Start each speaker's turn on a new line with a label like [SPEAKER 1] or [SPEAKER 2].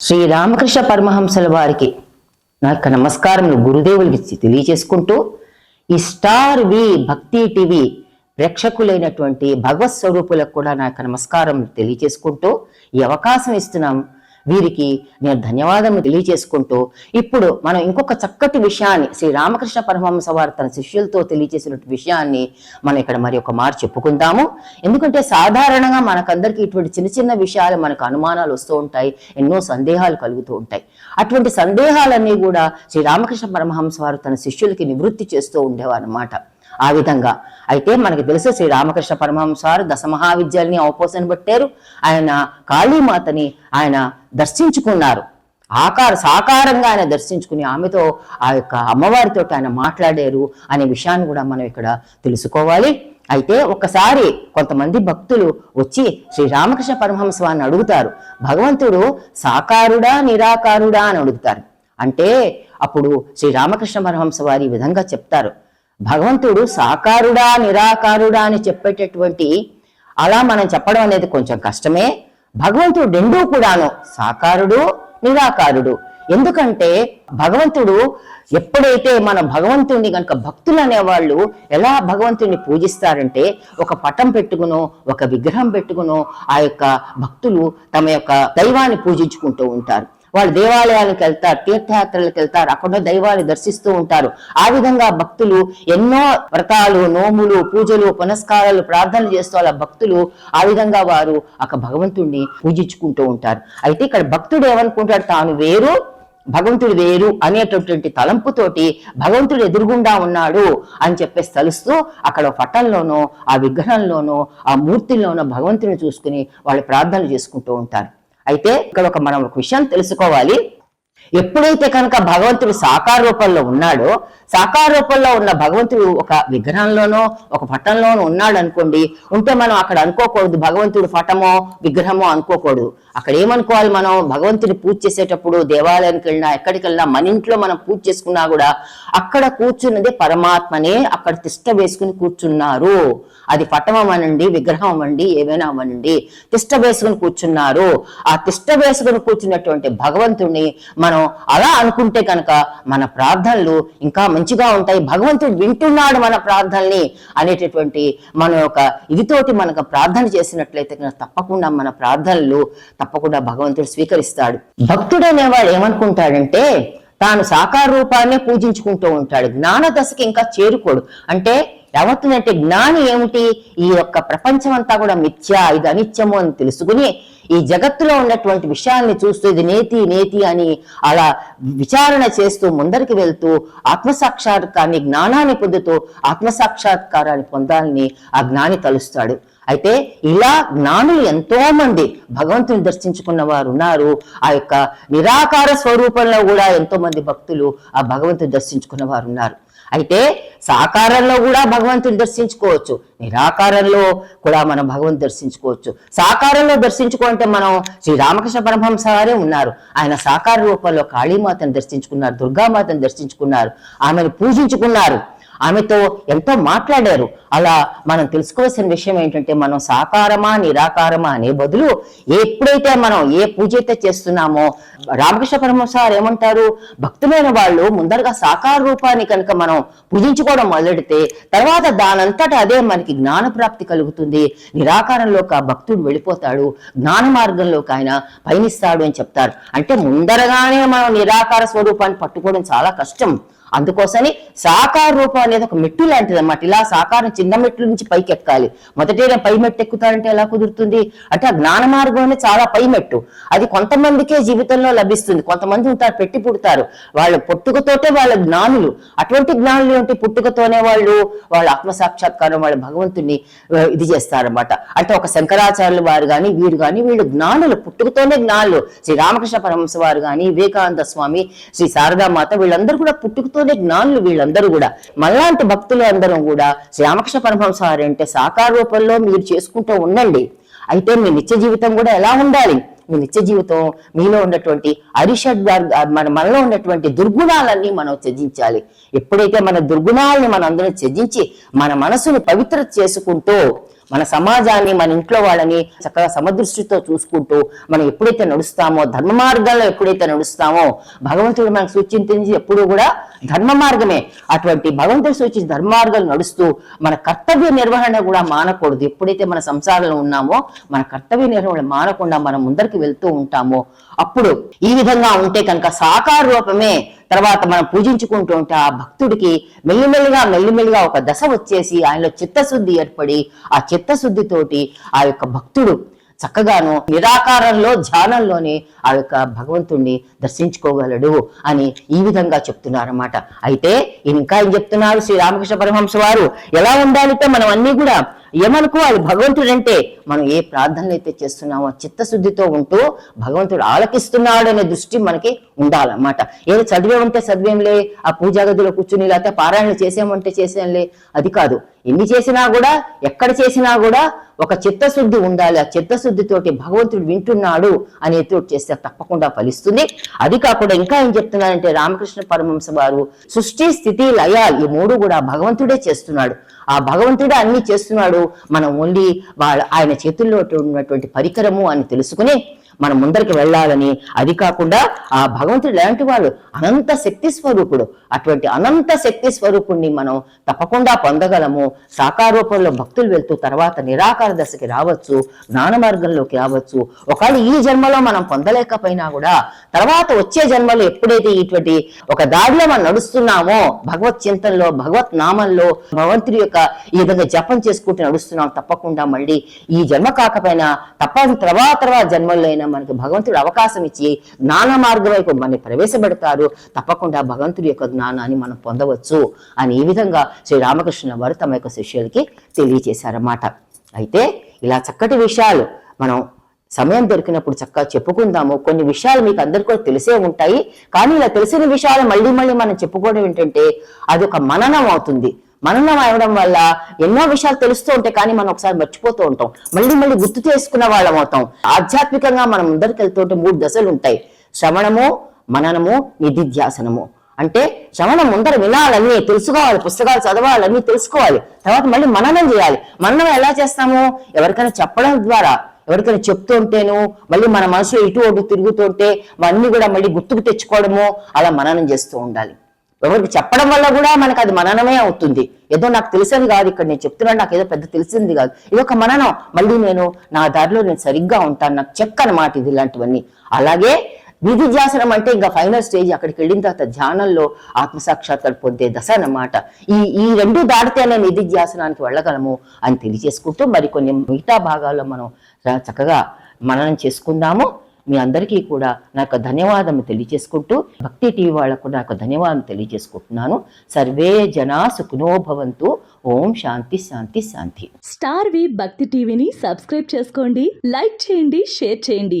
[SPEAKER 1] శ్రీ రామకృష్ణ పరమహంసల వారికి నా యొక్క నమస్కారములు గురుదేవులకి తెలియజేసుకుంటూ ఈ స్టార్ వి భక్తి టీవీ ప్రేక్షకులైనటువంటి భగవత్ స్వరూపులకు కూడా నా యొక్క నమస్కారం తెలియజేసుకుంటూ ఈ అవకాశం ఇస్తున్నాం. వీరికి నేను ధన్యవాదములు తెలియజేసుకుంటూ ఇప్పుడు మనం ఇంకొక చక్కటి విషయాన్ని శ్రీ రామకృష్ణ పరమహంస వారు తన శిష్యులతో తెలియజేసిన విషయాన్ని మనం ఇక్కడ మరి ఒక మారు చెప్పుకుందాము. ఎందుకంటే సాధారణంగా మనకందరికీ ఇటువంటి చిన్న చిన్న విషయాలు మనకు అనుమానాలు వస్తూ ఉంటాయి ఎన్నో సందేహాలు కలుగుతూ ఉంటాయి. అటువంటి సందేహాలన్నీ కూడా శ్రీ రామకృష్ణ పరమహంస వారు తన శిష్యులకి నివృత్తి చేస్తూ ఉండేవారు అన్నమాట ఆ విధంగా. అయితే మనకి తెలుసు శ్రీ రామకృష్ణ పరమహంస వారు దశ మహావిద్యాలని అవపోసన పెట్టారు ఆయన కాళీమాతని ఆయన దర్శించుకున్నారు. ఆకార సాకారంగా ఆయన దర్శించుకుని ఆమెతో ఆ యొక్క అమ్మవారితో ఆయన మాట్లాడారు అనే విషయాన్ని కూడా మనం ఇక్కడ తెలుసుకోవాలి. అయితే ఒకసారి కొంతమంది భక్తులు వచ్చి శ్రీ రామకృష్ణ పరమహంసవాన్ని అడుగుతారు. భగవంతుడు సాకారుడా నిరాకారుడా అని అడుగుతారు. అంటే అప్పుడు శ్రీ రామకృష్ణ పరమహంస వారి ఈ విధంగా చెప్తారు. భగవంతుడు సాకారుడా నిరాకారుడా అని చెప్పేటటువంటి అలా మనం చెప్పడం అనేది కొంచెం కష్టమే. భగవంతుడు రెండూ కూడాను సాకారుడు నిరాకారుడు. ఎందుకంటే భగవంతుడు ఎప్పుడైతే మన భగవంతుడిని కనుక భక్తులు అనేవాళ్ళు ఎలా భగవంతుడిని పూజిస్తారంటే ఒక పటం పెట్టుకునో ఒక విగ్రహం పెట్టుకునో ఆ యొక్క భక్తులు తమ యొక్క దైవాన్ని పూజించుకుంటూ ఉంటారు. వాళ్ళు దేవాలయాలకు వెళ్తారు తీర్థయాత్రలకు వెళ్తారు అక్కడ దైవాన్ని దర్శిస్తూ ఉంటారు. ఆ విధంగా భక్తులు ఎన్నో వ్రతాలు నోములు పూజలు పునస్కారాలు ప్రార్థనలు చేస్తూ వాళ్ళ భక్తులు ఆ విధంగా వారు ఒక భగవంతుణ్ణి పూజించుకుంటూ ఉంటారు. అయితే ఇక్కడ భక్తుడు ఏమనుకుంటాడు? తాను వేరు భగవంతుడు వేరు అనేటటువంటి తలంపుతోటి భగవంతుడు ఎదురుగుండా ఉన్నాడు అని చెప్పేసి తలుస్తూ అక్కడ పటంలోనో ఆ విగ్రహంలోనో ఆ మూర్తిలోనో భగవంతుని చూసుకుని వాళ్ళు ప్రార్థనలు చేసుకుంటూ ఉంటారు. అయితే ఇక్కడ ఒక మనం ఒక విషయం తెలుసుకోవాలి. ఎప్పుడైతే కనుక భగవంతుడు సాకార రూపంలో ఉన్నాడో సాకార రూపంలో ఉన్న భగవంతుడు ఒక విగ్రహంలోనో ఒక పటంలోనో ఉన్నాడు అనుకోండి ఉంటే మనం అక్కడ అనుకోకూడదు భగవంతుడు పటమో విగ్రహమో అనుకోకూడదు. అక్కడ ఏమనుకోవాలి మనం? భగవంతుని పూజ చేసేటప్పుడు దేవాలయానికి వెళ్ళినా ఎక్కడికి వెళ్ళినా మన ఇంట్లో మనం పూజ చేసుకున్నా కూడా అక్కడ కూర్చున్నది పరమాత్మనే అక్కడ తిష్ట వేసుకుని కూర్చున్నారు. అది పటం అవ్వనండి విగ్రహం అవ్వండి ఏమైనా అవ్వనండి. తిష్ట వేసుకుని కూర్చున్నారు. ఆ తిష్ట వేసుకుని కూర్చున్నటువంటి భగవంతుడిని మనం అలా అనుకుంటే కనుక మన ప్రార్థనలు ఇంకా మంచిగా ఉంటాయి. భగవంతుడు వింటున్నాడు మన ప్రార్థనని అనేటటువంటి మన యొక్క ఇదితోటి మనకు ప్రార్థన చేసినట్లయితే కనుక తప్పకుండా మన ప్రార్థనలు తప్పకుండా భగవంతుడు స్వీకరిస్తాడు. భక్తుడు అనేవాడు ఏమనుకుంటాడంటే తాను సాకార రూపాన్నే పూజించుకుంటూ ఉంటాడు. జ్ఞాన దశకి ఇంకా చేరుకోడు. అంటే ఏమవుతుందంటే జ్ఞాని ఏమిటి? ఈ యొక్క ప్రపంచం అంతా కూడా మిథ్య ఇది అనిత్యము అని తెలుసుకుని ఈ జగత్తులో ఉన్నటువంటి విషయాల్ని చూస్తూ ఇది నేతి నేతి అని అలా విచారణ చేస్తూ ముందరికి వెళ్తూ ఆత్మసాక్షాత్కారాన్ని జ్ఞానాన్ని పొందుతూ ఆత్మసాక్షాత్కారాన్ని పొందాలని ఆ జ్ఞాని తలుస్తాడు. అయితే ఇలా జ్ఞానులు ఎంతో మంది భగవంతుని దర్శించుకున్న వారు ఉన్నారు. ఆ యొక్క నిరాకార స్వరూపంలో కూడా ఎంతో మంది భక్తులు ఆ భగవంతుని దర్శించుకున్న వారు ఉన్నారు. అయితే సాకారంలో కూడా భగవంతుని దర్శించుకోవచ్చు. నిరాకారంలో కూడా మనం భగవంతుని దర్శించుకోవచ్చు. సాకారంలో దర్శించుకుంటే మనం శ్రీ రామకృష్ణ పరమహంస వారే ఉన్నారు. ఆయన సాకార రూపంలో కాళీమాతను దర్శించుకున్నారు దుర్గామాతను దర్శించుకున్నారు ఆమెను పూజించుకున్నారు. ఆమెతో ఎంతో మాట్లాడారు. అలా మనం తెలుసుకోవాల్సిన విషయం ఏంటంటే మనం సాకారమా నిరాకారమా అనే బదులు ఎప్పుడైతే మనం ఏ పూజ అయితే చేస్తున్నామో రామకృష్ణ పరమహంస ఏమంటారు? భక్తులైన వాళ్ళు ముందరగా సాకార రూపాన్ని కనుక మనం పూజించుకోవడం మొదలెడితే తర్వాత దానంతట అదే మనకి జ్ఞాన ప్రాప్తి కలుగుతుంది. నిరాకారంలోకి ఆ భక్తుడు వెళ్ళిపోతాడు. జ్ఞాన మార్గంలోకి ఆయన పయనిస్తాడు అని చెప్తారు. అంటే ముందరగానే మనం నిరాకార స్వరూపాన్ని పట్టుకోవడం చాలా కష్టం. అందుకోసని సాకార రూపం అనేది ఒక మెట్టు లాంటిది అన్నమాట. ఇలా సాకారం చిన్న మెట్లు నుంచి పైకి ఎక్కాలి. మొదటి పై మెట్టు ఎక్కుతారంటే ఎలా కుదురుతుంది? అంటే ఆ జ్ఞాన మార్గం అనేది చాలా పై మెట్టు. అది కొంతమందికే జీవితంలో లభిస్తుంది. కొంతమంది ఉంటారు పెట్టి పుడతారు. వాళ్ళ పుట్టుకతోటే వాళ్ళ జ్ఞానులు. అటువంటి జ్ఞానులు ఏంటి పుట్టుకతోనే వాళ్ళు వాళ్ళ ఆత్మసాక్షాత్కారం వాళ్ళ భగవంతుని ఇది చేస్తారన్నమాట. అంటే ఒక శంకరాచార్యులు వారు కానీ వీరు కానీ వీళ్ళు జ్ఞానులు. పుట్టుకతోనే జ్ఞానులు. శ్రీ రామకృష్ణ పరమహంస వారు కానీ వివేకానంద స్వామి శ్రీ శారదామాత వీళ్ళందరూ కూడా పుట్టుకతో పుట్టుకతోనే జ్ఞానులు వీళ్ళందరూ కూడా. మళ్ళాంటి భక్తులు అందరం కూడా శ్రీరామకృష్ణ పరమహంస వారు అంటే సాకార రూపంలో మీరు చేసుకుంటూ ఉండండి. అయితే మీ నిత్య జీవితం కూడా ఎలా ఉండాలి? మీ నిత్య జీవితం మీలో ఉన్నటువంటి అరిషడ్ మన మనలో ఉన్నటువంటి దుర్గుణాలన్నీ మనం త్యజించాలి. ఎప్పుడైతే మన దుర్గుణాలని మనం అందరం త్యజించి మన మనసును పవిత్ర చేసుకుంటూ మన సమాజాన్ని మన ఇంట్లో వాళ్ళని చక్కగా సమదృష్టితో చూసుకుంటూ మనం ఎప్పుడైతే నడుస్తామో ధర్మ మార్గంలో ఎప్పుడైతే నడుస్తామో భగవంతుడు మనకు సూచించింది ఎప్పుడు కూడా ధర్మ మార్గమే. అటువంటి భగవంతుడు సూచించిన ధర్మ మార్గాలు నడుస్తూ మన కర్తవ్య నిర్వహణ కూడా మానకూడదు. ఎప్పుడైతే మన సంసారంలో ఉన్నామో మన కర్తవ్య నిర్వహణ మానకుండా మనం ముందరికి వెళ్తూ ఉంటామో అప్పుడు ఈ విధంగా ఉంటే కనుక సాకార రూపమే తర్వాత మనం పూజించుకుంటూ ఉంటే ఆ భక్తుడికి మెల్లిమెల్లిగా మెల్లిమెల్లిగా ఒక దశ వచ్చేసి ఆయనలో చిత్తశుద్ధి ఏర్పడి ఆ చిత్తశుద్ధితోటి ఆ యొక్క భక్తుడు చక్కగాను నిరాకారంలో ధ్యానంలోనే ఆ యొక్క భగవంతుణ్ణి దర్శించుకోగలడు అని ఈ విధంగా చెప్తున్నారన్నమాట. అయితే ఇంకా ఏం చెప్తున్నారు? శ్రీ రామకృష్ణ పరమహంస వారు ఎలా ఉండాలంటే మనం అన్ని కూడా ఏమనుకోవాలి? భగవంతుడు అంటే మనం ఏ ప్రార్థనలు అయితే చేస్తున్నామో చిత్తశుద్ధితో ఉంటూ భగవంతుడు ఆలకిస్తున్నాడు అనే దృష్టి మనకి ఉండాలన్నమాట. ఏదో చదివే ఉంటే చదివేంలే ఆ పూజా గదిలో కూర్చుని లేకపోతే పారాయణ చేసామంటే చేసేంలే అది కాదు. ఎన్ని చేసినా కూడా ఎక్కడ చేసినా కూడా ఒక చిత్తశుద్ధి ఉండాలి. ఆ చిత్తశుద్ధితోటి భగవంతుడు వింటున్నాడు అనే తోటి చేస్తే తప్పకుండా ఫలిస్తుంది. అది కాకుండా ఇంకా ఏం చెప్తున్నారంటే రామకృష్ణ పరమహంస వారు సృష్టి స్థితి లయ ఈ మూడు కూడా భగవంతుడే చేస్తున్నాడు. ఆ భగవంతుడే అన్ని చేస్తున్నాడు. మనం ఓన్లీ వాళ్ళ ఆయన చేతుల్లో ఉన్నటువంటి పరికరము అని తెలుసుకుని మనం ముందరికి వెళ్ళాలని. అది కాకుండా ఆ భగవంతుడు ఎలాంటి వాడు అనంత శక్తి స్వరూపుడు. అటువంటి అనంత శక్తి స్వరూపుణ్ణి మనం తప్పకుండా పొందగలము. సాకారూపంలో భక్తులు వెళ్తూ తర్వాత నిరాకార దశకి రావచ్చు జ్ఞాన మార్గంలోకి రావచ్చు. ఒకవేళ ఈ జన్మలో మనం పొందలేకపోయినా కూడా తర్వాత వచ్చే జన్మలో ఎప్పుడైతే ఇటువంటి ఒక దారిలో మనం నడుస్తున్నామో భగవత్ చింతనలో భగవత్ నామంలో భగవంతుడి యొక్క ఈ విధంగా జపం చేసుకుంటూ నడుస్తున్నాం తప్పకుండా మళ్ళీ ఈ జన్మ కాకపోయినా తప్పని తర్వాత తర్వాత జన్మల్లో అయినా మనకి భగవంతుడు అవకాశం ఇచ్చి జ్ఞాన మార్గం వైపు మనల్ని ప్రవేశపెడతారు తప్పకుండా భగవంతుడి యొక్క జ్ఞానాన్ని మనం పొందవచ్చు అని ఈ విధంగా శ్రీ రామకృష్ణ వారు తమ యొక్క శిష్యులకి తెలియజేశారన్నమాట. అయితే ఇలా చక్కటి విషయాలు మనం సమయం దొరికినప్పుడు చక్కగా చెప్పుకుందాము. కొన్ని విషయాలు మీకు అందరికీ కూడా తెలిసే ఉంటాయి. కానీ ఇలా తెలిసిన విషయాలు మళ్ళీ మళ్ళీ మనం చెప్పుకోవడం ఏంటంటే అది ఒక మననం అవుతుంది. మననం అవడం వల్ల ఎన్నో విషయాలు తెలుస్తూ ఉంటాయి కానీ మనం ఒకసారి మర్చిపోతూ ఉంటాం. మళ్ళీ మళ్ళీ గుర్తు చేసుకున్న వాళ్ళం అవుతాం. ఆధ్యాత్మికంగా మనం ముందరికి వెళ్తూ ఉంటే మూడు దశలు ఉంటాయి. శ్రవణము మననము నిధిధ్యాసనము. అంటే శ్రవణం ముందర వినాలని తెలుసుకోవాలి పుస్తకాలు చదవాలన్నీ తెలుసుకోవాలి. తర్వాత మళ్ళీ మననం చేయాలి. మననం ఎలా చేస్తాము? ఎవరికైనా చెప్పడం ద్వారా ఎవరికైనా చెప్తూ ఉంటేను మళ్ళీ మన మనసులో ఇటు అటు తిరుగుతుంటే అవన్నీ కూడా మళ్ళీ గుర్తుకు తెచ్చుకోవడము అలా మననం చేస్తూ ఉండాలి. ఎవరికి చెప్పడం వల్ల కూడా మనకు అది మననమే అవుతుంది. ఏదో నాకు తెలిసేది కాదు ఇక్కడ నేను చెప్తున్నాను నాకు ఏదో పెద్ద తెలిసింది కాదు. ఇది ఒక మననం. మళ్ళీ నేను నా దారిలో నేను సరిగ్గా ఉంటాను నాకు చెక్ అనమాట ఇది ఇలాంటివన్నీ. అలాగే విధి ధ్యాసనం అంటే ఇంకా ఫైనల్ స్టేజ్ అక్కడికి వెళ్ళిన తర్వాత ధ్యానంలో ఆత్మసాక్షాత్కారం పొందే దశ అన్నమాట. ఈ ఈ రెండు దాటితేనే నిధి ధ్యాసనానికి వెళ్ళగలము అని తెలియజేసుకుంటూ మరికొన్ని మిగతా భాగాల్లో మనం చక్కగా మననం చేసుకుందాము. మీ అందరికీ కూడా నాకు ధన్యవాదం తెలియజేసుకుంటూ భక్తి టీవీ వాళ్ళకు నాకు ధన్యవాదం తెలియజేసుకుంటున్నాను. సర్వే జనా సుఖినోభవంతు ఓం శాంతి శాంతి శాంతి.
[SPEAKER 2] స్టార్ వి భక్తి టీవీని సబ్స్క్రైబ్ చేసుకోండి లైక్ చేయండి షేర్ చేయండి.